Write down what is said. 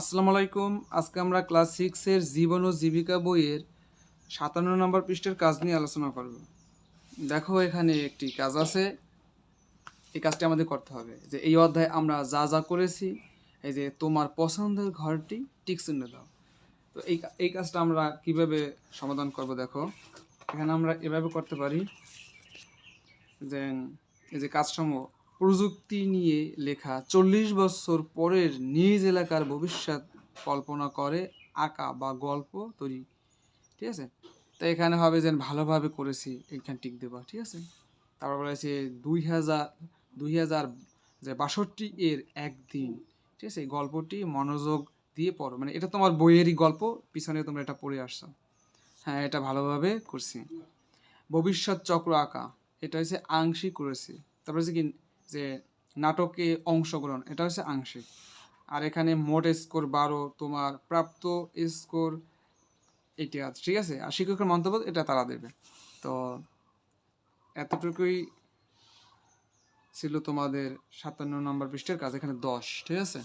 আসসালামু আলাইকুম। আজকে আমরা ক্লাস সিক্সের জীবন ও জীবিকা বইয়ের সাতান্ন নম্বর পৃষ্ঠের কাজ নিয়ে আলোচনা করব। দেখো এখানে একটি কাজ আছে। এই কাজটি আমাদের করতে হবে। যে এই অধ্যায়ে আমরা যা যা করেছি, এই যে তোমার পছন্দের ঘরটি টিক চিহ্ন দাও। তো এই এই কাজটা আমরা কীভাবে সমাধান করব দেখো। এখানে আমরা এভাবে করতে পারি। যে এই যে কাজসমূহ প্রযুক্তি নিয়ে লেখা চল্লিশ বছর পরের নিজ এলাকার ভবিষ্যৎ কল্পনা করে আঁকা বা গল্প তৈরি। ঠিক আছে? তো এখানে হবে যেন ভালোভাবে করেছি, এইখানে টিক দেবা, ঠিক আছে? তারপর বলেছে দুই হাজার দুই হাজার যে বাষট্টি এর একদিন, ঠিক আছে? এই গল্পটি মনোযোগ দিয়ে পড়ো। মানে এটা তোমার বইয়েরই গল্প, পিছনে তোমরা এটা পড়ে আসছো। হ্যাঁ এটা ভালোভাবে করছি। ভবিষ্যৎ চক্র আঁকা, এটা হচ্ছে আংশিক করেছি। তারপরে হচ্ছে কি যে নাটকে অংশগ্রহণ, এটা হচ্ছে আংশিক। আর এখানে মোট স্কোর বারো, তোমার প্রাপ্ত স্কোর এটি আছে, ঠিক আছে? আর শিক্ষকের মন্তব্য এটা তারা দেবে। তো এতটুকুই ছিল তোমাদের সাতান্ন নম্বর পৃষ্ঠের কাজ, এখানে দশ, ঠিক আছে?